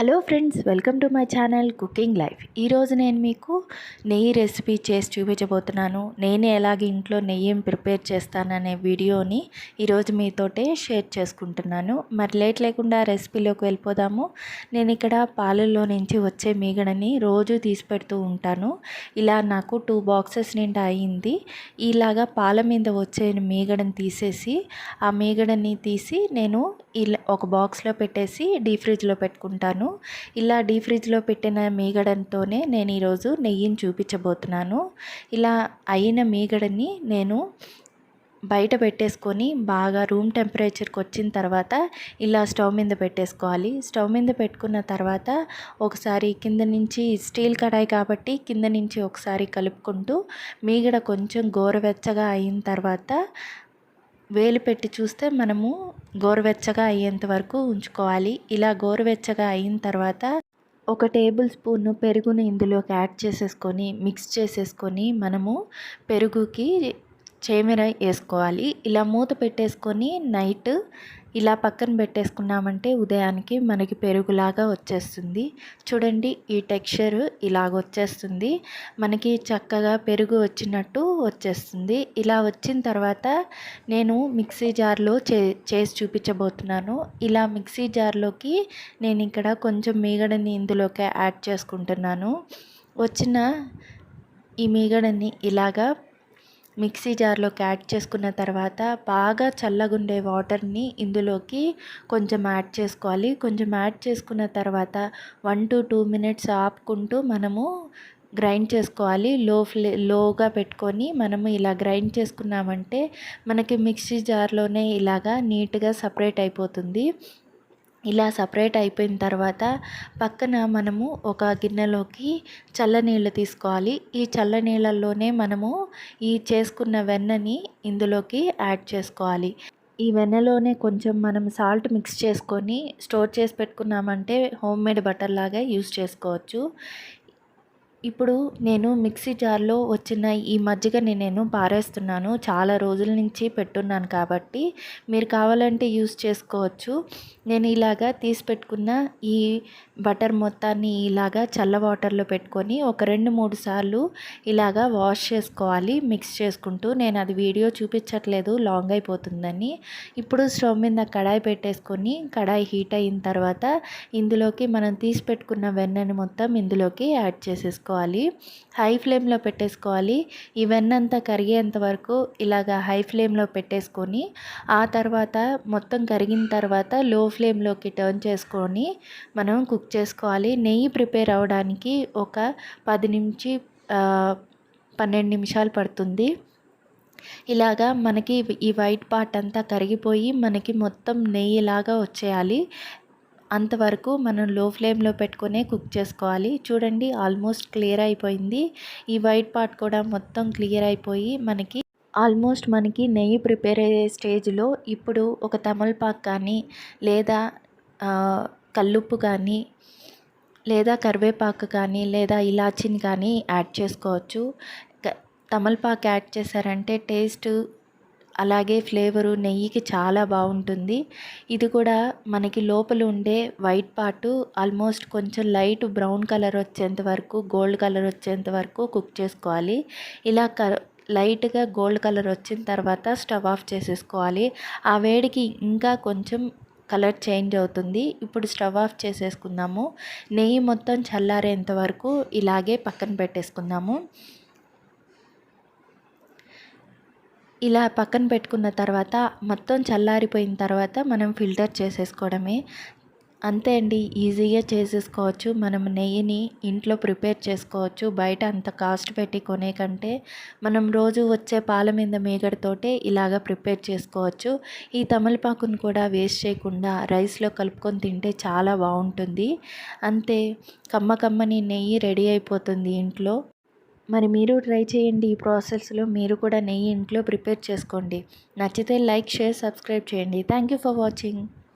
Hello friends welcome to my channel cooking life. ఈరోజు నేను మీకు నెయ్యి రెసిపీ చేసి చూపించబోతున్నాను. నేను ఎలాగ ఇంట్లో నెయ్యి ప్రిపేర్ చేస్తాననే వీడియోని ఈరోజు మీతోటే షేర్ చేసుకుంటున్నాను. మరి లేట్ లేకుండా రెసిపీలోకి వెళ్ళిపోదాము. నేను ఇక్కడ పాలల్లో నుంచి వచ్చే మీగడని రోజు తీసి పెడుతూ ఉంటాను. ఇలా నాకు టూ బాక్సెస్ నిండా అయింది. ఇలాగా పాల మీద వచ్చే మీగడని తీసేసి ఆ మీగడని తీసి నేను ఇలా ఒక బాక్స్లో పెట్టేసి డీ ఫ్రిడ్జ్లో పెట్టుకుంటాను. ఇలా డీ ఫ్రిడ్జ్లో పెట్టిన మీగడంతోనే నేను ఈరోజు నెయ్యిని చూపించబోతున్నాను. ఇలా అయిన మీగడని నేను బయట పెట్టేసుకొని బాగా రూమ్ టెంపరేచర్కి వచ్చిన తర్వాత ఇలా స్టవ్ మీద పెట్టేసుకోవాలి. స్టవ్ మీద పెట్టుకున్న తర్వాత ఒకసారి కింద నుంచి స్టీల్ కడాయి కాబట్టి కింద నుంచి ఒకసారి కలుపుకుంటూ మీగడ కొంచెం గోరువెచ్చగా అయిన తర్వాత వేలు పెట్టి చూస్తే మనము గోరువెచ్చగా అయ్యేంత వరకు ఉంచుకోవాలి. ఇలా గోరువెచ్చగా అయిన తర్వాత ఒక టేబుల్ స్పూన్ పెరుగుని ఇందులోకి యాడ్ చేసేసుకొని మిక్స్ చేసేసుకొని మనము పెరుగుకి చేమిర వేసుకోవాలి. ఇలా మూత పెట్టేసుకొని నైట్ ఇలా పక్కన పెట్టేసుకున్నామంటే ఉదయానికి మనకి పెరుగులాగా వచ్చేస్తుంది. చూడండి ఈ టెక్స్చర్ ఇలాగ వచ్చేస్తుంది. మనకి చక్కగా పెరుగు వచ్చినట్టు వచ్చేస్తుంది. ఇలా వచ్చిన తర్వాత నేను మిక్సీ జార్లో చే చేసి చూపించబోతున్నాను. ఇలా మిక్సీ జార్లోకి నేను ఇక్కడ కొంచెం మీగడని ఇందులోకి యాడ్ చేసుకుంటున్నాను. వచ్చిన ఈ మీగడని ఇలాగా మిక్సీ జార్లోకి యాడ్ చేసుకున్న తర్వాత బాగా చల్లగుండే వాటర్ని ఇందులోకి కొంచెం యాడ్ చేసుకోవాలి. కొంచెం యాడ్ చేసుకున్న తర్వాత వన్ టు టూ మినిట్స్ ఆపుకుంటూ మనము గ్రైండ్ చేసుకోవాలి. లో ఫ్లే లోగా పెట్టుకొని మనము ఇలా గ్రైండ్ చేసుకున్నామంటే మనకి మిక్సీ జార్లోనే ఇలాగా నీట్గా సపరేట్ అయిపోతుంది. ఇలా సపరేట్ అయిపోయిన తర్వాత పక్కన మనము ఒక గిన్నెలోకి చల్లనీళ్ళు తీసుకోవాలి. ఈ చల్లనీళ్ళల్లోనే మనము ఈ చేసుకున్న వెన్నని ఇందులోకి యాడ్ చేసుకోవాలి. ఈ వెన్నలోనే కొంచెం మనం సాల్ట్ మిక్స్ చేసుకొని స్టోర్ చేసి పెట్టుకున్నామంటే హోమ్ మేడ్ బటర్ లాగా యూస్ చేసుకోవచ్చు. ఇప్పుడు నేను మిక్సీ జార్లో వచ్చిన ఈ మజ్జిగని నేను పారేస్తున్నాను. చాలా రోజుల నుంచి పెట్టున్నాను కాబట్టి మీరు కావాలంటే యూస్ చేసుకోవచ్చు. నేను ఇలాగా తీసి పెట్టుకున్న ఈ బటర్ మొత్తాన్ని ఇలాగా చల్ల వాటర్లో పెట్టుకొని ఒక రెండు మూడు సార్లు ఇలాగా వాష్ చేసుకోవాలి మిక్స్ చేసుకుంటూ. నేను అది వీడియో చూపించట్లేదు లాంగ్ అయిపోతుందని. ఇప్పుడు స్టవ్ మీద కడాయి పెట్టేసుకొని కడాయి హీట్ అయిన తర్వాత ఇందులోకి మనం తీసి పెట్టుకున్న వెన్నని మొత్తం ఇందులోకి యాడ్ చేసేసుకోవాలి. హై ఫ్లేమ్లో పెట్టేసుకోవాలి. ఈ అంతా కరిగేంత వరకు ఇలాగా హై ఫ్లేమ్లో పెట్టేసుకొని ఆ తర్వాత మొత్తం కరిగిన తర్వాత లో ఫ్లేమ్లోకి టర్న్ చేసుకొని మనం కుక్ చేసుకోవాలి. నెయ్యి ప్రిపేర్ అవ్వడానికి ఒక పది నుంచి పన్నెండు నిమిషాలు పడుతుంది. ఇలాగా మనకి ఈ వైట్ పార్ట్ అంతా కరిగిపోయి మనకి మొత్తం నెయ్యిలాగా వచ్చేయాలి. అంతవరకు మనం లో ఫ్లేమ్లో పెట్టుకునే కుక్ చేసుకోవాలి. చూడండి ఆల్మోస్ట్ క్లియర్ అయిపోయింది. ఈ వైట్ పార్ట్ కూడా మొత్తం క్లియర్ అయిపోయి మనకి ఆల్మోస్ట్ మనకి నెయ్యి ప్రిపేర్ అయ్యే స్టేజ్లో ఇప్పుడు ఒక తమలపాకు కానీ లేదా కల్లుప్పు కానీ లేదా కరివేపాకు కానీ లేదా ఇలాచిని కానీ యాడ్ చేసుకోవచ్చు. తమలపాకు యాడ్ చేశారంటే టేస్ట్ అలాగే ఫ్లేవరు నెయ్యికి చాలా బాగుంటుంది. ఇది కూడా మనకి లోపల ఉండే వైట్ పార్టు ఆల్మోస్ట్ కొంచెం లైట్ బ్రౌన్ కలర్ వచ్చేంత వరకు గోల్డ్ కలర్ వచ్చేంత వరకు కుక్ చేసుకోవాలి. ఇలా క లైట్గా గోల్డ్ కలర్ వచ్చిన తర్వాత స్టవ్ ఆఫ్ చేసేసుకోవాలి. ఆ వేడికి ఇంకా కొంచెం కలర్ చేంజ్ అవుతుంది. ఇప్పుడు స్టవ్ ఆఫ్ చేసేసుకుందాము. నెయ్యి మొత్తం చల్లారేంత వరకు ఇలాగే పక్కన పెట్టేసుకుందాము. ఇలా పక్కన పెట్టుకున్న తర్వాత మొత్తం చల్లారిపోయిన తర్వాత మనం ఫిల్టర్ చేసేసుకోవడమే. అంతే అండి ఈజీగా చేసేసుకోవచ్చు. మనం నెయ్యిని ఇంట్లో ప్రిపేర్ చేసుకోవచ్చు. బయట అంత కాస్ట్ పెట్టి కొనే కంటే మనం రోజు వచ్చే పాల మీద మేగడతోటే ఇలాగ ప్రిపేర్ చేసుకోవచ్చు. ఈ తమలపాకును కూడా వేస్ట్ చేయకుండా రైస్లో కలుపుకొని తింటే చాలా బాగుంటుంది. అంతే కమ్మ కమ్మని నెయ్యి రెడీ అయిపోతుంది ఇంట్లో. మరి మీరు ట్రై చేయండి ఈ ప్రాసెస్లో. మీరు కూడా నెయ్యి ఇంట్లో ప్రిపేర్ చేసుకోండి. నచ్చితే లైక్ షేర్ సబ్స్క్రైబ్ చేయండి. Thank you for watching.